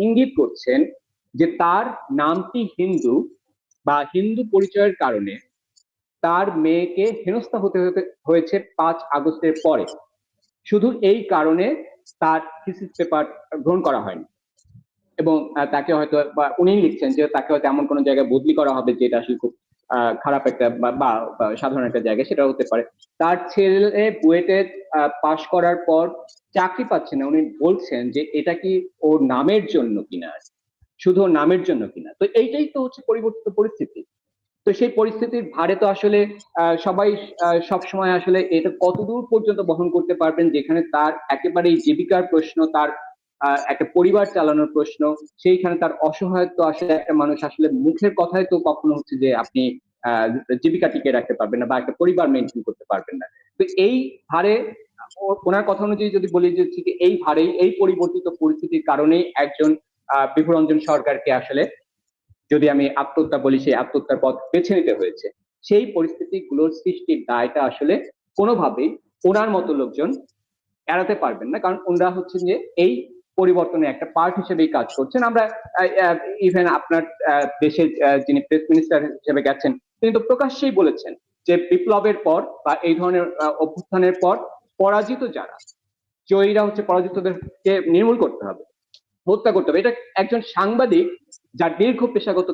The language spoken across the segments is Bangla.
ইঙ্গিত করছেন যে তার নামটি হিন্দু বা হিন্দু পরিচয়ের কারণে তার মেয়েকে হেনস্থা হতে হতে হয়েছে পাঁচ আগস্টের পরে। শুধু এই কারণে তার থিসিস পেপার গ্রহণ করা হয়নি। এবং তাকে হয়তো বা উনি লিখছেন যে তাকে হয়তো এমন কোনো জায়গায় বদলি করা হবে যেটা আসলে খুব খারাপ একটা বা- সাধারণ একটা জায়গা সেটা হতে পারে। তার ছেলে বুয়েটে পাশ করার পর চাকরি পাচ্ছে না। উনি বলছেন যে, এটা কি ওর নামের জন্য কিনা শুধু নামের জন্য কিনা? তো এইটাই তো হচ্ছে পরিবর্তিত পরিস্থিতি। তো সেই পরিস্থিতির ভারে তো আসলে সবাই সব সময় আসলে এটা কতদূর পর্যন্ত বহন করতে পারবেন, যেখানে তার একেবারেই জীবিকার প্রশ্ন, তার একটা পরিবার চালানোর প্রশ্ন, সেইখানে তার অসহায়ত্ব আসলে একটা মানুষ আসলে মুখের কথায় তো কখনো হচ্ছে যে আপনি জীবিকা টিকে রাখতে পারবেন না বা একটা পরিবার মেনটেন করতে পারবেন না। তো এই ভারে ও- ওনার কথা অনুযায়ী যদি বলি যে এই ভারেই এই পরিবর্তিত পরিস্থিতির কারণেই একজন বিভুরঞ্জন সরকারকে আসলে যদি আমি আত্মহত্যা বলি, সেই আত্মহত্যার পথ বেছে নিতে হয়েছে। সেই পরিস্থিতিগুলোর সৃষ্টির দায়টা আসলে কোনোভাবেই ওনার মতো লোকজন এড়াতে পারবেন না, কারণ ওনারা হচ্ছেন যে এই পরিবর্তনের একটা পার্ট হিসেবেই কাজ করছেন। আমরা ইভেন আপনার দেশের যিনি প্রেস মিনিস্টার হিসেবে গেছেন, তিনি তো প্রকাশ্যেই বলেছেন যে বিপ্লবের পর বা এই ধরনের অভ্যুত্থানের পর পরাজিত যারা, জয়ীরা হচ্ছে পরাজিতদেরকে নির্মূল করতে হবে, হত্যা করতে হবে। এটা একজন সাংবাদিক যার দীর্ঘ পেশাগত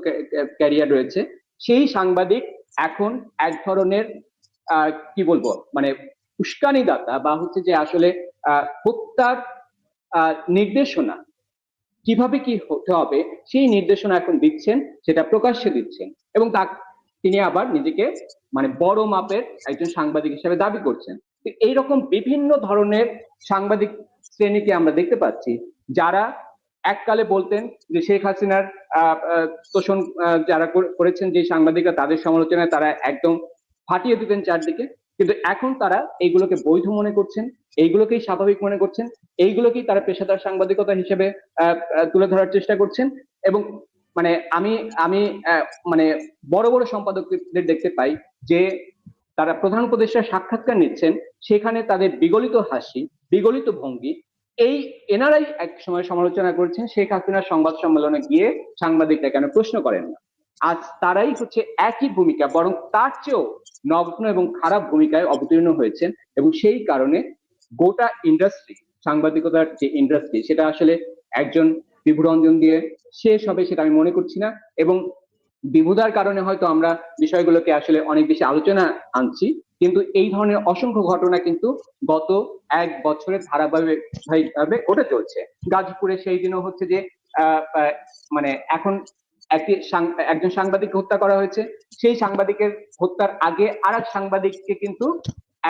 ক্যারিয়ার রয়েছে, সেই সাংবাদিক এখন এক ধরনের কি বলব মানে উস্কানিদাতা বা হচ্ছে যে আসলে হত্যার নির্দেশনা। কীভাবে কি হতে হবে, সেই নির্দেশনা এখন দিচ্ছেন, সেটা প্রকাশ্যে দিচ্ছেন। এবং তা, তিনি আবার নিজেকে মানে বড় মাপের একজন সাংবাদিক হিসেবে দাবি করছেন। এইরকম বিভিন্ন ধরনের সাংবাদিক শ্রেণীকে আমরা দেখতে পাচ্ছি, যারা এককালে বলতেন যে শেখ হাসিনার তোষণ যারা করেছেন যে সাংবাদিকরা, তাদের সমালোচনায় তারা একদম ফাটিয়ে দিতেন চারদিকে। কিন্তু এখন তারা এইগুলোকে বৈধ মনে করছেন, এইগুলোকেই স্বাভাবিক মনে করছেন, এইগুলোকেই তারা পেশাদার সাংবাদিকতা হিসেবে তুলে ধরার চেষ্টা করছেন এবং মানে আমি আমি মানে বড় বড় সম্পাদকদের দেখতে পাই যে তারা প্রধান উপদেষ্টার সাক্ষাৎকার নিচ্ছেন, সেখানে তাদের বিগলিত হাসি, বিগলিত ভঙ্গি, এই এনারাই এক সময় সমালোচনা করছেন শেখ হাসিনার সংবাদ সম্মেলনে গিয়ে সাংবাদিকরা কেন প্রশ্ন করেন না। আজ তারাই হচ্ছে একই ভূমিকা, বরং তার চেয়েও নগ্ন এবং খারাপ ভূমিকায় অবতীর্ণ হয়েছেন এবং সেই কারণে গোটা ইন্ডাস্ট্রি সাংবাদিকতার যে ইন্ডাস্ট্রি সেটা আসলে একজন বিভুরঞ্জন দিয়ে শেষ হবে সেটা আমি মনে করছি না এবং বিভুদার কারণে হয়তো আমরা বিষয়গুলোকে আসলে অনেক বেশি আলোচনা আনছি, কিন্তু এই ধরনের অসংখ্য ঘটনা কিন্তু গত এক বছরের ধারাবাহিকভাবে ঘটে চলছে। গাজীপুরে সেই দিনও হচ্ছে যে মানে এখন একটি একজন সাংবাদিককে হত্যা করা হয়েছে। সেই সাংবাদিকের হত্যার আগে আর এক সাংবাদিককে কিন্তু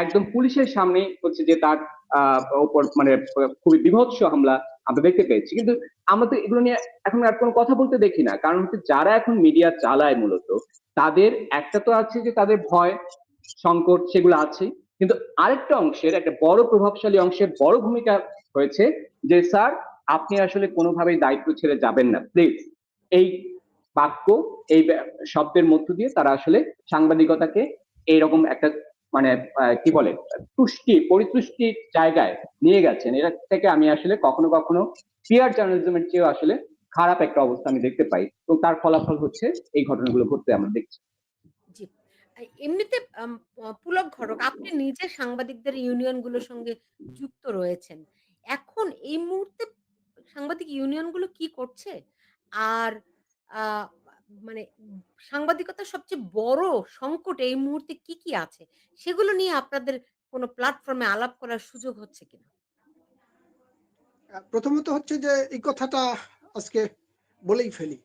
একদম পুলিশের সামনেই হচ্ছে যে তার উপর মানে খুবই বিভৎস হামলা আমরা দেখতে পেয়েছি। কিন্তু আমরা তো এগুলো নিয়ে এখন আর কোনো কথা বলতে দেখি না। কারণ হচ্ছে যারা এখন মিডিয়া চালায় মূলত, তাদের একটা তো আছে যে তাদের ভয়, সংকট সেগুলো আছে। কিন্তু আরেকটা অংশের, একটা বড় প্রভাবশালী অংশের বড় ভূমিকা হয়েছে যে, স্যার, আপনি আসলে কোনোভাবেই দায়িত্ব ছেড়ে যাবেন না, প্লিজ। এই বাক্য এই শব্দের মধ্য দিয়ে তারা আসলে সাংবাদিকতাকে এইরকম একটা মানে কি বলে, তুষ্টি পরিতুষ্টির জায়গায় নিয়ে গেছেন। এটা থেকে আমি আসলে কখনো কখনো পিয়ার জার্নালিজমের চেয়েও আসলে খারাপ একটা অবস্থা আমি দেখতে পাই এবং তার ফলাফল হচ্ছে এই ঘটনাগুলো ঘটতে আমরা দেখছি। এমনিতে পুলক ঘটক, আপনি নিজে সাংবাদিকদের ইউনিয়নগুলোর সঙ্গে যুক্ত রয়েছেন। এখন এই মুহূর্তে সাংবাদিক ইউনিয়নগুলো কি করছে? আর মানে সাংবাদিকতার সবচেয়ে বড় সংকট এই মুহূর্তে কি কি আছে? সেগুলো নিয়ে আপনাদের কোনো প্ল্যাটফর্মে আলাপ করার সুযোগ হচ্ছে কিনা? প্রথমত হচ্ছে যে, এই কথাটা আজকে বলেই ফেলি।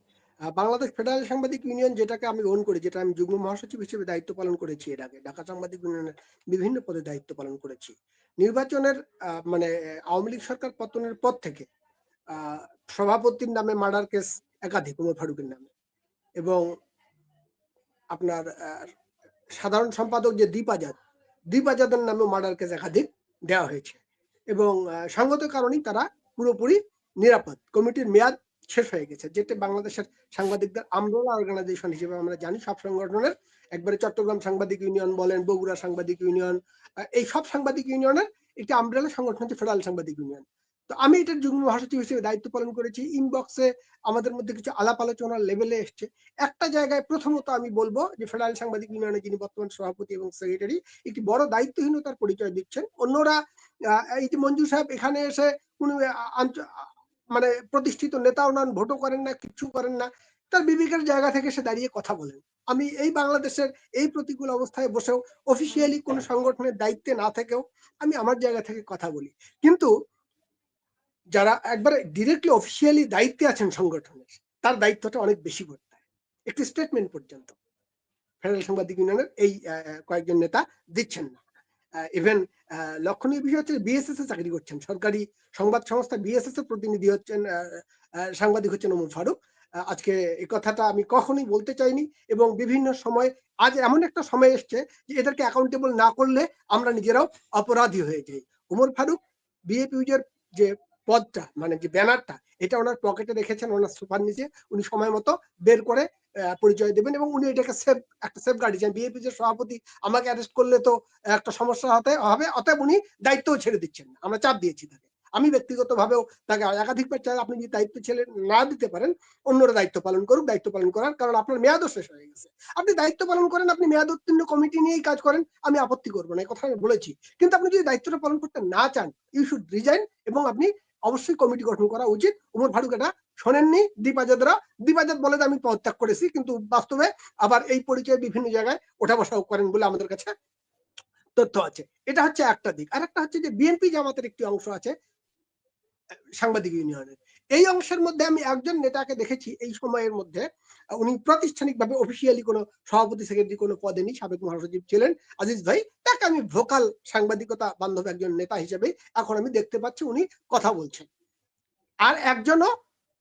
বাংলাদেশ ফেডারেল সাংবাদিক ইউনিয়ন যেটাকে আমি ওন করি, যেটা আমি যুগ্ম মহাসচিব হিসেবে দায়িত্ব পালন করেছি এর আগে, ঢাকা সাংবাদিক ইউনিয়নের বিভিন্ন পদে দায়িত্ব পালন করেছি। নির্বাচনের মানে আওয়ামী লীগ সরকার পতনের পর থেকে সভাপতির নামে মার্ডার কেস একাধিক উমর ফারুকের নামে। এবং আপনার সাধারণ সম্পাদক যে দীপ আজাদ দীপ আজাদের নামে মার্ডার কেস একাধিক দেওয়া হয়েছে। এবং সঙ্গত কারণেই তারা পুরোপুরি নিরাপদ। কমিটির মেয়াদ শেষ হয়ে গেছে, যেটা বাংলাদেশের সাংবাদিকদের আমরোলা অর্গানাইজেশন হিসেবে আমরা জানি। সব সংগঠনের, একবারে চট্টগ্রাম সাংবাদিক ইউনিয়ন বলেন, বগুড়া সাংবাদিক ইউনিয়ন এই সব সাংবাদিক ইউনিয়নের একটি আমব্রেলা সংগঠন হচ্ছে ফেডারেল সাংবাদিক ইউনিয়ন। তো আমি এটার যুগ্ম মহাসচিব হিসেবে দায়িত্ব পালন করেছি। ইনবক্সে আমাদের মধ্যে কিছু আলাপ আলোচনার লেভেলে এসছে। একটা জায়গায় প্রথমত আমি বলব যে ফেডারেল সাংবাদিক ইউনিয়নের যিনি বর্তমান সভাপতি এবং সেক্রেটারি একটি বড় দায়িত্বহীনতার পরিচয় দিচ্ছেন। অন্যরা এই যে মঞ্জু সাহেব, এখানে এসে কোনো মানে প্রতিষ্ঠিত নেতাও নন, ভোটও করেন না, কিছু করেন না। তার বিবেকের জায়গা থেকে সে দাঁড়িয়ে কথা বলেন। আমি এই বাংলাদেশের এই প্রতিকূল অবস্থায় বসেও অফিসিয়ালি কোন সংগঠনের দায়িত্বে না থেকেও আমি আমার জায়গা থেকে কথা বলি। কিন্তু যারা একবারে ডিরেক্টলি অফিসিয়ালি দায়িত্বে আছেন সংগঠনের, তার দায়িত্বটা অনেক বেশি করতে হয় একটি স্টেটমেন্ট পর্যন্ত। ফেডারেল সাংবাদিক ইউনিয়নের এই কয়েকজন নেতা দিচ্ছেন না। ইভেন লক্ষণীয় বিষয় হচ্ছে বিএসএস এ চাকরি করছেন। সরকারি সংবাদ সংস্থা বিএসএস এর প্রতিনিধি হচ্ছেন সাংবাদিক হচ্ছেন ওমর ফারুক। আজকে এই কথাটা আমি কখনোই বলতে চাইনি এবং বিভিন্ন সময়, আজ এমন একটা সময় এসছে যে এদেরকে অ্যাকাউন্টেবল না করলে আমরা নিজেরাও অপরাধী হয়ে যাই। ওমর ফারুক বিএপিউজের যে পদটা মানে যে ব্যানারটা, এটা ওনার পকেটে রেখেছেন, ওনার সোফার নিচে উনি সময় মতো বের করে পরিচয় দেবেন এবং উনি এটাকে সেফ, একটা সেফ গার্ড দিচ্ছেন বিএপি যে সভাপতি, আমাকে অ্যারেস্ট করলে তো একটা সমস্যা হতে, হবে, অতএব উনি দায়িত্বও ছেড়ে দিচ্ছেন না। আমরা চাপ দিয়েছি তাকে আমি ব্যক্তিগতভাবেও তাকে একাধিকবার চাই, আপনি যদি দায়িত্ব ছেড়ে না দিতে পারেন, অন্যরা দায়িত্ব পালন করুক, দায়িত্ব পালন করার, কারণ আপনার মেয়াদও শেষ হয়ে গেছে আপনি দায়িত্ব পালন করেন, আপনি মেয়াদ উত্তীর্ণ কমিটি নিয়েই কাজ করেন, আমি আপত্তি করব না, এই কথা আমি বলেছি কিন্তু আপনি যদি দায়িত্বটা পালন করতে না চান ইউ শুড রিজাইন এবং আপনি অবশ্যই কমিটি গঠন করা উচিত। উমর ফারুক এটা শোনেননি দীপাজাদরা দীপাজাদ বলে যে আমি পদত্যাগ করেছি, কিন্তু বাস্তবে আবার এই পরিচয় বিভিন্ন জায়গায় ওঠা বসাও করেন বলে আমাদের কাছে তথ্য আছে। এটা হচ্ছে একটা দিক। আর একটা হচ্ছে যে বিএনপি জামাতের একটি অংশ আছে, সাংবাদিক ইউনিয়নের। এই অংশের মধ্যে আমি একজন নেতাকে দেখেছি এই সময়ের মধ্যে। উনি প্রাতিষ্ঠানিকভাবে অফিসিয়ালি কোনো সভাপতি সেক্রেটারি কোনো পদে নেই, সাবেক মহাসচিব ছিলেন আজিজ ভাই। তাকে আমি ভোকাল সাংবাদিকতা বান্ধব একজন নেতা হিসেবে এখন আমি দেখতে পাচ্ছি, উনি কথা বলছেন। আর একজনও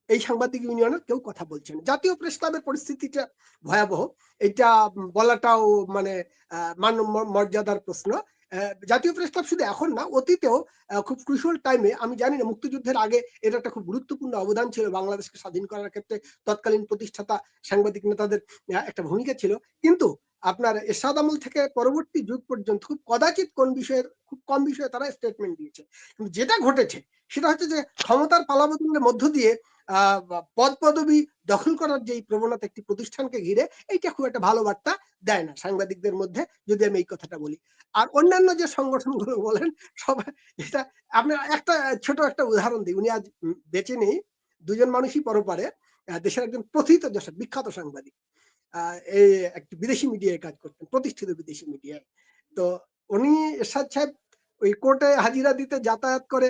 এই সাংবাদিক ইউনিয়নের কেউ কথা বলছেন। জাতীয় প্রেস ক্লাবের পরিস্থিতিটা ভয়াবহ। এটা বলাটাও মানে মান মর্যাদার প্রশ্ন। জাতীয় প্রেস ক্লাব শুধু এখন না, অতীতেও খুব ক্রুশাল টাইমে আমি জানি না, মুক্তিযুদ্ধের আগে এটা একটা খুব গুরুত্বপূর্ণ অবদান ছিল বাংলাদেশকে স্বাধীন করার ক্ষেত্রে, তৎকালীন প্রতিষ্ঠাতা, সাংবাদিক নেতাদের একটা ভূমিকা ছিল। কিন্তু আপনার এরশাদ আমল থেকে পরবর্তী যুগ পর্যন্ত খুব কদাচিৎ কোন বিষয়ের, খুব কম বিষয়ে তারা স্টেটমেন্ট দিয়েছে। কিন্তু যেটা ঘটেছে, সেটা হচ্ছে যে ক্ষমতার পালাবদলের মধ্য দিয়ে পদ পদবি দখল করার যে প্রবণতা একটি প্রতিষ্ঠানকে ঘিরে, এইটা খুব একটা ভালো বার্তা দেয় না সাংবাদিকদের মধ্যে, যদি আমি এই কথাটা বলি। আর অন্যান্য যে সংগঠনগুলো বলেন, সবাই এটা আপনার একটা ছোট একটা উদাহরণ দিই। উনি আজ বেঁচে নেই, দুজন মানুষই পরপারে দেশের একজন প্রথিত যশোর বিখ্যাত সাংবাদিক। এই একটি বিদেশি মিডিয়ায় কাজ করতেন, প্রতিষ্ঠিত বিদেশি মিডিয়ায়। তো উনি এরশাদ সাহেব ওই কোর্টে হাজিরা দিতে যাতায়াত করে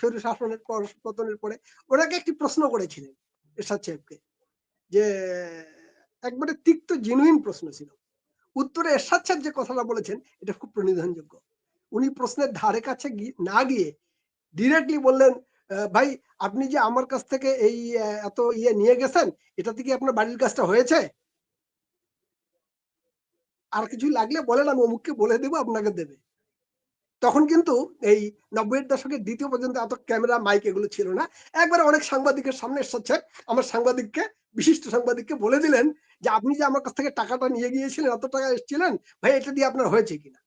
শরীর শাসনের পতনের পরে ওনাকে একটি প্রশ্ন করেছিলেন এরশাদ সাহেবকে, যে একবারে তিক্ত জেনুইন প্রশ্ন ছিল। উত্তরে এরশাদ সাহেব যে কথাটা বলেছেন, এটা খুব প্রণিধানযোগ্য। উনি প্রশ্নের ধারে কাছে না গিয়ে ডিরেক্টলি বললেন ভাই, আপনি যে আমার কাছ থেকে এই এত ইয়ে নিয়ে গেছেন, এটাতে কি আপনার বাড়ির কাজটা হয়েছে? আর কিছু লাগলে বলেন, আমি অমুককে বলে দেবো, আপনাকে দেবে। তখন কিন্তু এই নব্বইয়ের দশকের দ্বিতীয় পর্যন্ত এত ক্যামেরা মাইক এগুলো ছিল না। একবার অনেক সাংবাদিকের সামনে এসেছে, আমার সাংবাদিককে, বিশিষ্ট সাংবাদিককে বলে দিলেন যে, আপনি যে আমার কাছ থেকে টাকাটা নিয়ে গিয়েছিলেন, এত টাকা এসেছিলেন, ভাই, এটা দিয়ে আপনার হয়েছে কিনা?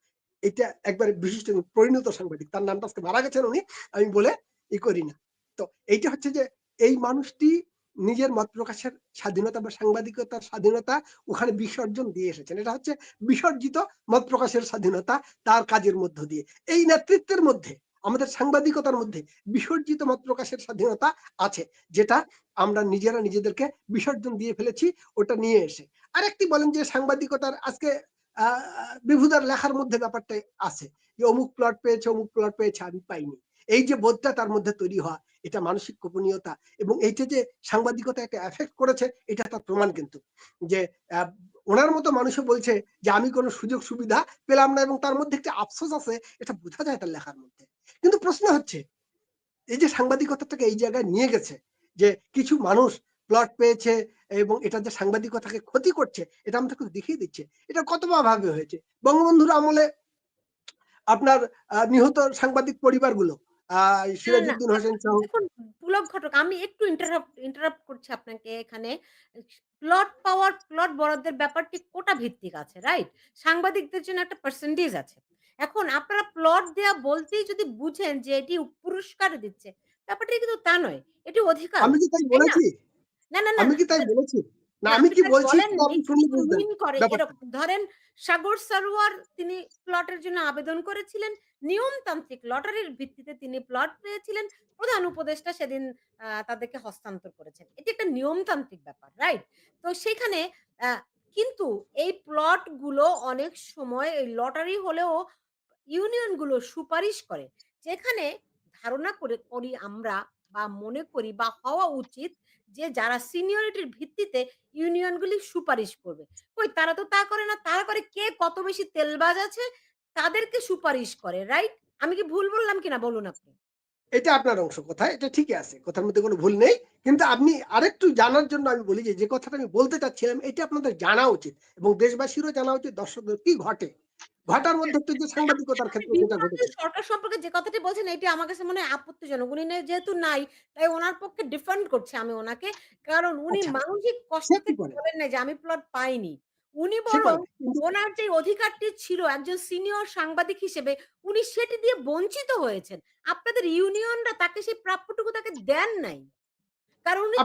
এটা একবার বিশিষ্ট পরিণত সাংবাদিক। তার নামটা আজকে মারা গেছেন উনি, আমি বলে ই করি না। তো এইটা হচ্ছে যে, এই মানুষটি নিজের মত প্রকাশের স্বাধীনতা বা সাংবাদিকতার স্বাধীনতা ওখানে বিসর্জন দিয়ে এসেছেন। এটা হচ্ছে বিসর্জিত মত প্রকাশের স্বাধীনতা তার কাজের মধ্য দিয়ে। এই নেতৃত্বের মধ্যে, আমাদের সাংবাদিকতার মধ্যে বিসর্জিত মত প্রকাশের স্বাধীনতা আছে, যেটা আমরা নিজেরা নিজেদেরকে বিসর্জন দিয়ে ফেলেছি, ওটা নিয়ে এসে। আরেকটি বলেন যে সাংবাদিকতার আজকে, আহ বিভুদার লেখার মধ্যে ব্যাপারটা আছে যে অমুক প্লট পেয়েছে, অমুক প্লট পেয়েছে, আমি পাইনি। এই যে বোধটা তার মধ্যে তৈরি হওয়া, এটা মানসিক গোপনীয়তা এবং এইটা যে সাংবাদিকতা একটা এফেক্ট করেছে, এটা তার প্রমাণ কিন্তু। যে ওনার মতো মানুষও বলছে যে, আমি কোনো সুযোগ সুবিধা পেলাম না এবং তার মধ্যে একটা আফসোস আছে, এটা বোঝা যায় তার লেখার মধ্যে। কিন্তু প্রশ্ন হচ্ছে, এই যে সাংবাদিকতাটাকে এই জায়গায় নিয়ে গেছে যে, কিছু মানুষ প্লট পেয়েছে এবং এটা যে সাংবাদিকতাকে ক্ষতি করছে, এটা আমাদেরকে দেখিয়ে দিচ্ছে। এটা কতবার ভাবে হয়েছে। বঙ্গবন্ধুর আমলে আপনার নিহত সাংবাদিক পরিবারগুলো সিরাজউদ্দিন হোসেন সহ পুলক ঘটক আমি একটু ইন্টারাপ্ট ইন্টারাপ্ট করছি আপনাকে এখানে। প্লট পাওয়ার, প্লট বরাদ্দের ব্যাপারটি কোটা ভিত্তিক আছে, রাইট? সাংবাদিকদের জন্য একটা পার্সেন্টেজ আছে। এখন আপনারা প্লট দেয়া বলতেই যদি বুঝেন যে এটি পুরস্কার দিচ্ছে, ব্যাপারটা কিন্তু তা নয়। এটি অধিকার। আমি কি তাই তাই বলেছি? না, না, না। আমি কি তাই বলেছি? না না, আমি কি বলছি ধরেন সাগর সারোয়ার তিনি প্লটের জন্য আবেদন করেছিলেন। নিয়মতান্ত্রিক লটারির ভিত্তিতে তিনি প্লট পেয়েছিলেন। প্রধান উপদেষ্টা সেদিন তাদেরকে হস্তান্তর করেছেন। এটি একটা নিয়মতান্ত্রিক ব্যাপার, রাইট? তো সেখানে কিন্তু এই প্লটগুলো অনেক সময় এই লটারি হলেও ইউনিয়নগুলো সুপারিশ করে। যেখানে ধারণা করে করি আমরা বা মনে করি বা হওয়া উচিত যে যারা সিনিয়রিটির ভিত্তিতে ইউনিয়নগুলি সুপারিশ করবে। কই তারা তো তা করে না। তারা করে কে কত বেশি তেলবাজ আছে তাদেরকে সুপারিশ করে, রাইট? আমি কি ভুল বললাম কিনা বলুন আপনি? এটা আপনার অংশ কথা। এটা ঠিকই আছে। কথার মধ্যে কোনো ভুল নেই। কিন্তু আপনি আরেকটু জানার জন্য আমি বলি যে, যে কথাটা আমি বলতে চাচ্ছিলাম এটা আপনাদের জানা উচিত এবং দেশবাসীরও জানা উচিত দর্শকদের কি ঘটে। ঘটার মধ্যে সাংবাদিকতার ক্ষেত্রে যেটা ঘটেছে। সরকার সম্পর্কে যে কথাটি বলছেন এটি আমার কাছে মনে হয় আপত্তিজনক। উনি যেহেতু নাই তাই উনার পক্ষে ডিফেন্ড করছি আমি উনাকে। কারণ উনি আচ্ছা। মানসিক কষ্ট থেকে বলেন নাই যে আমি প্লট পাইনি। উনি বরং ওনার যে অধিকারটি ছিল একজন সিনিয়র সাংবাদিক হিসেবে উনি সেটি দিয়ে বঞ্চিত হয়েছেন। আপনাদের ইউনিয়নরা তাকে সেই প্রাপ্যটুকু তাকে দেন নাই। কারণ উনি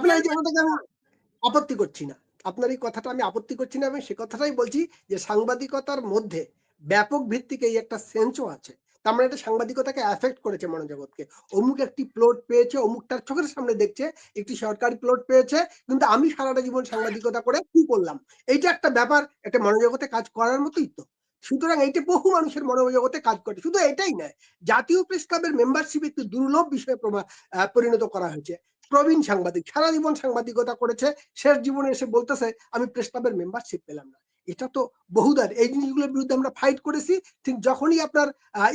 আপত্তি করছি না। আপনার এই কথাটা আমি আপত্তি করছি না। আমি সে কথাটাই বলছি যে সাংবাদিকতার মধ্যে ব্যাপক ভিত্তিক এই একটা সেন্সও আছে। তার মানে এটা সাংবাদিকতাকে এফেক্ট করেছে মনোজগৎকে। অমুক একটি প্লট পেয়েছে, অমুক তার চোখের সামনে দেখছে একটি সরকারি প্লট পেয়েছে। কিন্তু আমি সারাটা জীবন সাংবাদিকতা করে কি করলাম? এইটা একটা ব্যাপার একটা মনোজগতে কাজ করার মতোই তো। সুতরাং এইটা বহু মানুষের মনোজগতে কাজ করে। শুধু এটাই নয়, জাতীয় প্রেস ক্লাবের মেম্বারশিপ একটি দুর্লভ বিষয়ে পরিণত করা হয়েছে। প্রবীণ সাংবাদিক সারা জীবন সাংবাদিকতা করেছে শেষ জীবনে এসে বলতেছে আমি প্রেস ক্লাবের মেম্বারশিপ পেলাম না এটা তো বহুদার এই জিনিসগুলোর বিরুদ্ধে আমরা ফাইট করেছি, ঠিক যখনই আপনার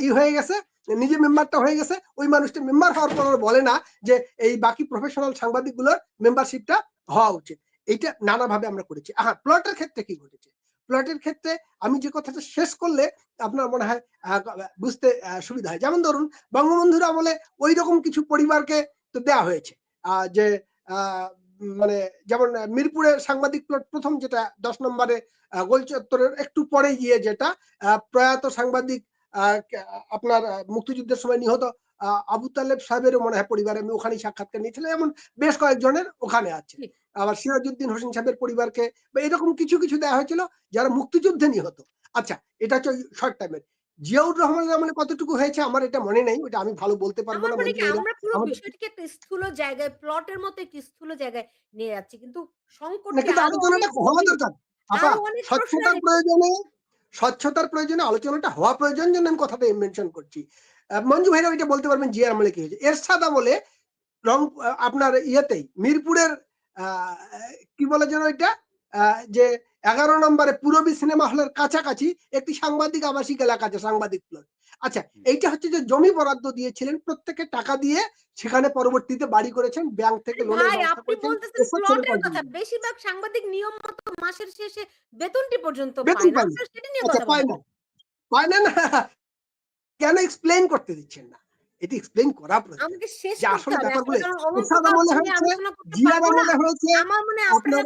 ই হয়ে গেছে নিজে মেম্বারটা হয়ে গেছে, ওই মানুষটা মেম্বার হওয়ার পর বলে না যে এই বাকি প্রফেশনাল সাংবাদিকগুলোর মেম্বারশিপটা হওয়া উচিত। এইটা নানাভাবে আমরা করেছি। হ্যাঁ প্লটের ক্ষেত্রে কি ঘটেছে? প্লটের ক্ষেত্রে আমি যে কথাটা শেষ করলে আপনার মনে হয় বুঝতে সুবিধা হয়। যেমন ধরুন, বঙ্গবন্ধুর আমলে ওই রকম কিছু পরিবারকে তো দেয়া হয়েছে যে মানে যেমন মিরপুরের সাংবাদিক প্লট প্রথম যেটা দশ নম্বরে গোল চত্বরের একটু পরে গিয়ে যেটা প্রয়াত সাংবাদিক আপনার মুক্তিযুদ্ধের সময় নিহত আহ, আবু তালেব সাহেবেরও মনে হয় পরিবারে আমি ওখানে সাক্ষাৎকার নিয়েছিলাম। এমন বেশ কয়েকজনের ওখানে আছে। আবার সিরাজউদ্দিন হোসেন সাহেবের পরিবারকে বা এরকম কিছু কিছু দেওয়া হয়েছিল যারা মুক্তিযুদ্ধে নিহত। আচ্ছা এটা হচ্ছে শর্ট টাইমের জিয়াউর রহমানের আমলে কতটুকু হয়েছে আমার এটা মনে নেই ওটা আমি ভালো বলতে পারব না মনে আমরা পুরো বিষয়টিকে একটা স্থূল জায়গায় প্লটের মতো একটি স্থূল জায়গায় নিয়ে যাচ্ছি। কিন্তু না সংকটটি কিন্তু আলোচনাটা হওয়া দরকার। আপা স্বচ্ছতার প্রয়োজনে স্বচ্ছতার প্রয়োজনে আলোচনাটা হওয়া প্রয়োজন জন্য আমি কথাটা মেনশন করছি। মঞ্জু ভাইরা ওইটা বলতে পারবেন জিয়ার আমলে কি হয়েছে। এরশাদ আমলে রং আপনার ইয়েতেই মিরপুরের আহ, কি বলে যেন এটা আহ, যে এগারো নম্বরে পূরবী সিনেমা হলের কাছাকাছি একটি সাংবাদিক আবাসিক এলাকা আছে সাংবাদিক প্লট। আচ্ছা এইটা হচ্ছে যে জমি বরাদ্দ দিয়েছিলেন প্রত্যেকে টাকা দিয়ে সেখানে পরবর্তীতে বাড়ি করেছেন ব্যাংক থেকে ব্যবস্থা আপনি বলতেছেন প্লটের কথা। বেশিরভাগ সাংবাদিক নিয়ম মতো মাসের শেষে বেতনটি পর্যন্ত বেতন পায় না। সেটা নিয়ে আচ্ছা কথা পায় না। পায় না না কেন এক্সপ্লেইন করতে দিচ্ছেন না? এটি এক্সপ্লেইন করা প্রয়োজন। আসলে হবে। ব্যাপারগুলো জিয়ার আমলে হয়েছে আমার মনে আপনার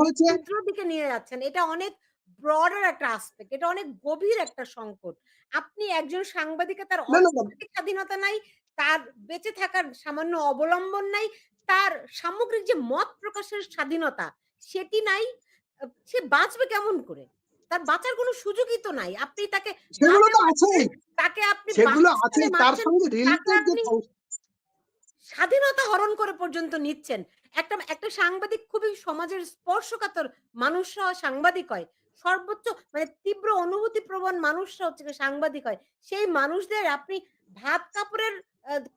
হয়েছে দিকে নিয়ে যাচ্ছেন। এটা অনেক ব্রডার একটা অ্যাসপেক্ট। এটা অনেক গভীর একটা সংকট। আপনি একজন সাংবাদিকের তার। অর্থনৈতিক স্বাধীনতা নাই, তার বেঁচে থাকার সামান্য অবলম্বন নাই, তার সামগ্রিক যে মত প্রকাশের স্বাধীনতা সেটি নাই। সে বাঁচবে কেমন করে? তার বাঁচার কোনো সুযোগই তো নাই। আপনি তাকে তাকে আপনি সেগুলো আছে তার সঙ্গে তাকে রিলেটেড যে আপনি স্বাধীনতা হরণ করে পর্যন্ত নিচ্ছেন। একটা একটা সাংবাদিক খুবই সমাজের স্পর্শকাতর মানুষরা সাংবাদিক হয়। সর্বোচ্চ মানে তীব্র অনুভূতি প্রবণ মানুষরা হচ্ছে সাংবাদিক হয়। সেই মানুষদের আপনি ভাত কাপড়ের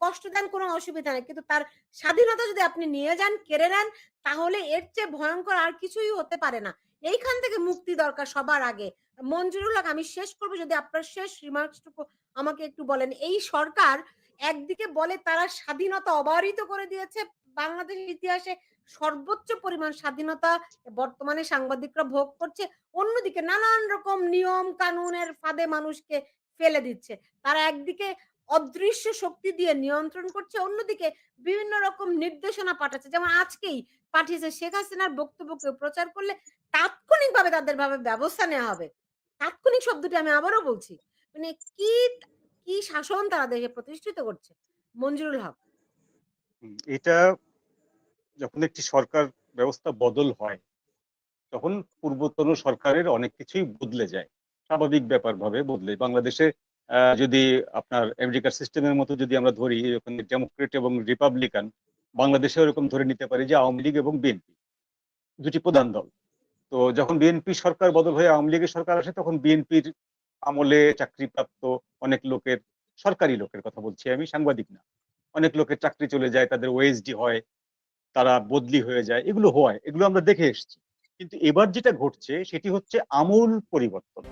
কষ্ট দেন কোনো অসুবিধা নাই। কিন্তু তার স্বাধীনতা যদি আপনি নিয়ে যান, কেড়ে নেন তাহলে এর চেয়ে ভয়ঙ্কর আর কিছুই হতে পারে না। এইখান থেকে মুক্তি দরকার সবার আগে। মঞ্জুরুল আমি শেষ করব যদি আপনার শেষ রিমার্কস টুকু আমাকে একটু বলেন। এই সরকার একদিকে বলে তারা স্বাধীনতা অবারিত করে দিয়েছে। বাংলাদেশের ইতিহাসে সর্বোচ্চ পরিমাণ স্বাধীনতা বর্তমানে সাংবাদিকরা ভোগ করছে। অন্যদিকে নানান রকম নিয়ম কানুনের ফাঁদে মানুষকে ফেলে দিচ্ছে। তারা একদিকে অদৃশ্য শক্তি দিয়ে নিয়ন্ত্রণ করছে, অন্যদিকে বিভিন্ন রকম নির্দেশনা পাঠাচ্ছে। যেমন আজকেই পাঠিয়েছে শেখ হাসিনার বক্তব্য কেউ প্রচার করলে তাৎক্ষণিকভাবে তাদের ভাবে ব্যবস্থা নেওয়া হবে। তাৎক্ষণিক শব্দটি আমি আবারও বলছি। মানে কি কি শাসন তারা দেশে প্রতিষ্ঠিত করছে? মঞ্জুরুল হক। এটা যখন একটি সরকার ব্যবস্থা বদল হয়, তখন পূর্বতন সরকারের অনেক কিছুই বদলে যায়। স্বাভাবিক ব্যাপারভাবে বদলে। বাংলাদেশে যদি আপনার আমেরিকার সিস্টেমের মতো যদি আমরা ধরি ওখানে ডেমোক্রেট এবং রিপাবলিকান, বাংলাদেশে ওরকম ধরে নিতে পারি যে আওয়ামী লীগ এবং বিএনপি। দুটি প্রধান দল। তো যখন বিএনপি সরকার বদল হয়ে আওয়ামী লীগের সরকার আসে তখন বিএনপির আমলে চাকরিপ্রাপ্ত অনেক লোকের, সরকারি লোকের কথা বলছি আমি, সাংবাদিক না। অনেক লোকের চাকরি চলে যায়, তাদের ওএসডি হয়, তারা বদলি হয়ে যায়। এগুলো হয়। এগুলো আমরা দেখে এসেছি। কিন্তু এবার যেটা ঘটছে সেটি হচ্ছে আমূল পরিবর্তন।